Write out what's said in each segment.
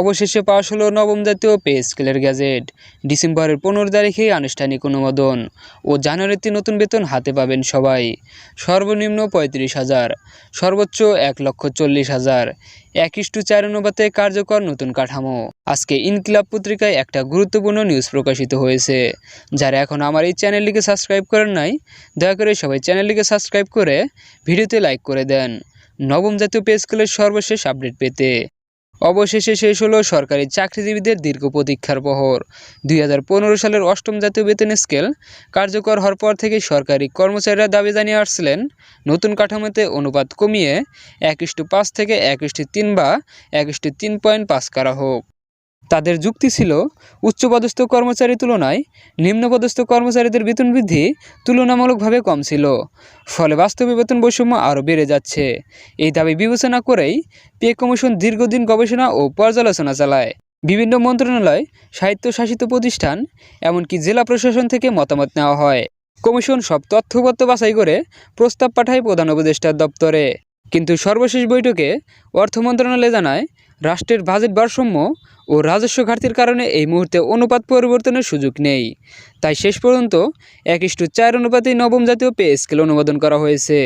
অবশেষে পাশ হলো নবম জাতীয় পে স্কেলের গ্যাজেট। ডিসেম্বরের পনেরো তারিখে আনুষ্ঠানিক অনুমোদন ও জানুয়ারিতে নতুন বেতন হাতে পাবেন সবাই। সর্বনিম্ন পঁয়ত্রিশ হাজার, সর্বোচ্চ এক লক্ষ চল্লিশ হাজার, এক ইস্টু চার অনুপাতে কার্যকর নতুন কাঠামো। আজকে ইনকিলাব পত্রিকায় একটা গুরুত্বপূর্ণ নিউজ প্রকাশিত হয়েছে। যারা এখন আমার এই চ্যানেলটিকে সাবস্ক্রাইব করেন নাই, দয়া করে সবাই চ্যানেলটিকে সাবস্ক্রাইব করে ভিডিওতে লাইক করে দেন। নবম জাতীয় পে স্কেলের সর্বশেষ আপডেট পেতে। অবশেষে শেষ হলো সরকারি চাকরিজীবীদের দীর্ঘ প্রতীক্ষার বহর দুই হাজার পনেরো সালের অষ্টম জাতীয় বেতন স্কেল কার্যকর হওয়ার পর থেকে সরকারি কর্মচারীরা দাবি জানিয়ে আসছিলেন, নতুন কাঠামোতে অনুপাত কমিয়ে এক পাঁচ থেকে এক তিন বা এক তিন পয়েন্ট পাঁচ করা হোক। তাদের যুক্তি ছিল, উচ্চপদস্থ কর্মচারীর তুলনায় নিম্নপদস্থ কর্মচারীদের বেতন বৃদ্ধি তুলনামূলকভাবে কম ছিল। ফলে বাস্তবে বেতন বৈষম্য আরও বেড়ে যাচ্ছে। এই দাবি বিবেচনা করেই পে কমিশন দীর্ঘদিন গবেষণা ও পর্যালোচনা চালায়। বিভিন্ন মন্ত্রণালয়, স্বায়ত্তশাসিত প্রতিষ্ঠান, এমনকি জেলা প্রশাসন থেকে মতামত নেওয়া হয়। কমিশন সব তথ্যপত্র বাছাই করে প্রস্তাব পাঠায় প্রধান উপদেষ্টার দপ্তরে। কিন্তু সর্বশেষ বৈঠকে অর্থ মন্ত্রণালয় জানায় রাষ্ট্রের বাজেট ভারসাম্য ও রাজস্ব ঘাটতির কারণে এই মুহূর্তে অনুপাত পরিবর্তনের সুযোগ নেই। তাই শেষ পর্যন্ত এক ইস্টু চার অনুপাতে নবম জাতীয় পে স্কেল অনুমোদন করা হয়েছে।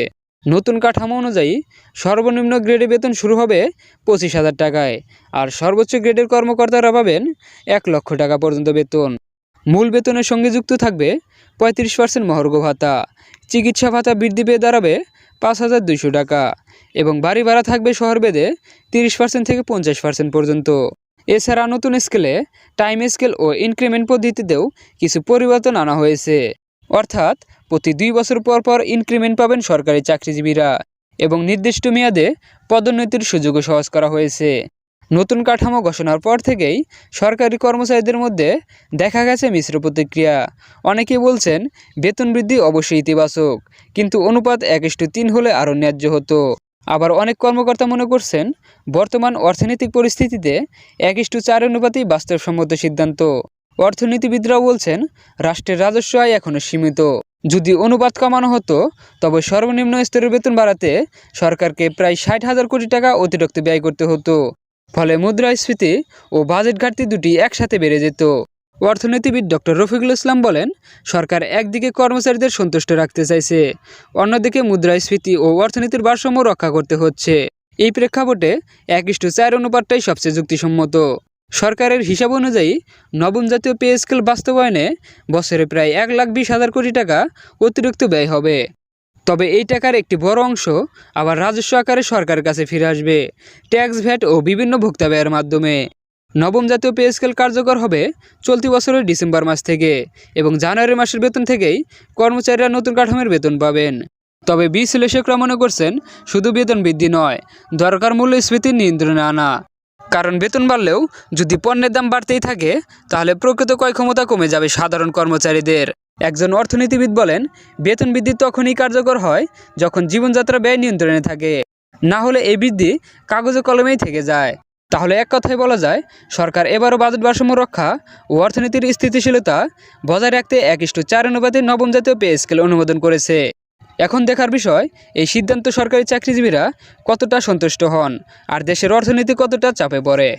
নতুন কাঠামো অনুযায়ী সর্বনিম্ন গ্রেডে বেতন শুরু হবে পঁচিশ হাজার টাকায় আর সর্বোচ্চ গ্রেডের কর্মকর্তারা পাবেন এক লক্ষ টাকা পর্যন্ত বেতন। মূল বেতনের সঙ্গে যুক্ত থাকবে পঁয়ত্রিশ পার্সেন্ট মহর্ঘ ভাতা চিকিৎসা ভাতা বৃদ্ধি পেয়ে দাঁড়াবে পাঁচ হাজার দুইশো টাকা এবং বাড়ি ভাড়া থাকবে শহর বেদে তিরিশ পার্সেন্ট থেকে পঞ্চাশ পার্সেন্ট পর্যন্ত। এছাড়া নতুন স্কেলে টাইম স্কেল ও ইনক্রিমেন্ট পদ্ধতিতেও কিছু পরিবর্তন আনা হয়েছে। অর্থাৎ প্রতি দুই বছর পর পর ইনক্রিমেন্ট পাবেন সরকারি চাকরিজীবীরা এবং নির্দিষ্ট মেয়াদে পদোন্নতির সুযোগও সহজ করা হয়েছে। নতুন কাঠামো ঘোষণার পর থেকেই সরকারি কর্মচারীদের মধ্যে দেখা গেছে মিশ্র প্রতিক্রিয়া। অনেকে বলছেন, বেতন বৃদ্ধি অবশ্যই ইতিবাচক, কিন্তু অনুপাত এক তিন হলে আরও ন্যায্য হতো। আবার অনেক কর্মকর্তা মনে করছেন, বর্তমান অর্থনৈতিক পরিস্থিতিতে এক ইস্টু চার অনুপাতেই বাস্তবসম্মত সিদ্ধান্ত। অর্থনীতিবিদরাও বলছেন, রাষ্ট্রের রাজস্ব আয় এখনও সীমিত। যদি অনুপাত কমানো হতো, তবে সর্বনিম্ন স্তরের বেতন বাড়াতে সরকারকে প্রায় ষাট হাজার কোটি টাকা অতিরিক্ত ব্যয় করতে হতো। ফলে মুদ্রাস্ফীতি ও বাজেট ঘাটতি দুটি একসাথে বেড়ে যেত। অর্থনীতিবিদ ডক্টর রফিকুল ইসলাম বলেন, সরকার একদিকে কর্মচারীদের সন্তুষ্ট রাখতে চাইছে, অন্যদিকে মুদ্রাস্ফীতি ও অর্থনীতির ভারসাম্য রক্ষা করতে হচ্ছে। এই প্রেক্ষাপটে এক ইস্টু চার অনুপাতটাই সবচেয়ে যুক্তিসম্মত। সরকারের হিসাব অনুযায়ী, নবম জাতীয় পে স্কেল বাস্তবায়নে বছরে প্রায় এক লাখ বিশ হাজার কোটি টাকা অতিরিক্ত ব্যয় হবে। তবে এই টাকার একটি বড় অংশ আবার রাজস্ব আকারে সরকারের কাছে ফিরে আসবে। ট্যাক্স ভ্যাট ও বিভিন্ন ভোক্তা ব্যয়ের মাধ্যমে। নবম জাতীয় পে স্কেল কার্যকর হবে চলতি বছরের ডিসেম্বর মাস থেকে এবং জানুয়ারি মাসের বেতন থেকেই কর্মচারীরা নতুন কাঠামোর বেতন পাবেন। তবে বিশ্লেষকরা মনে করছেন, শুধু বেতন বৃদ্ধি নয়, দরকার মূল্য মূল্যস্ফীতির নিয়ন্ত্রণে আনা। কারণ বেতন বাড়লেও যদি পণ্যের দাম বাড়তেই থাকে, তাহলে প্রকৃত ক্রয় ক্ষমতা কমে যাবে সাধারণ কর্মচারীদের। একজন অর্থনীতিবিদ বলেন, বেতন বৃদ্ধি তখনই কার্যকর হয় যখন জীবনযাত্রা ব্যয় নিয়ন্ত্রণে থাকে। না হলে এই বৃদ্ধি কাগজে কলমেই থেকে যায়। তাহলে এক কথায় বলা যায়, সরকার এবারও বাজেট ভারসাম্য রক্ষা ও অর্থনীতির স্থিতিশীলতা বজায় রাখতে এক ইস্টু চার অনুপাতে নবম জাতীয় পে স্কেল অনুমোদন করেছে। এখন দেখার বিষয়, এই সিদ্ধান্ত সরকারি চাকরিজীবীরা কতটা সন্তুষ্ট হন আর দেশের অর্থনীতি কতটা চাপে পড়ে?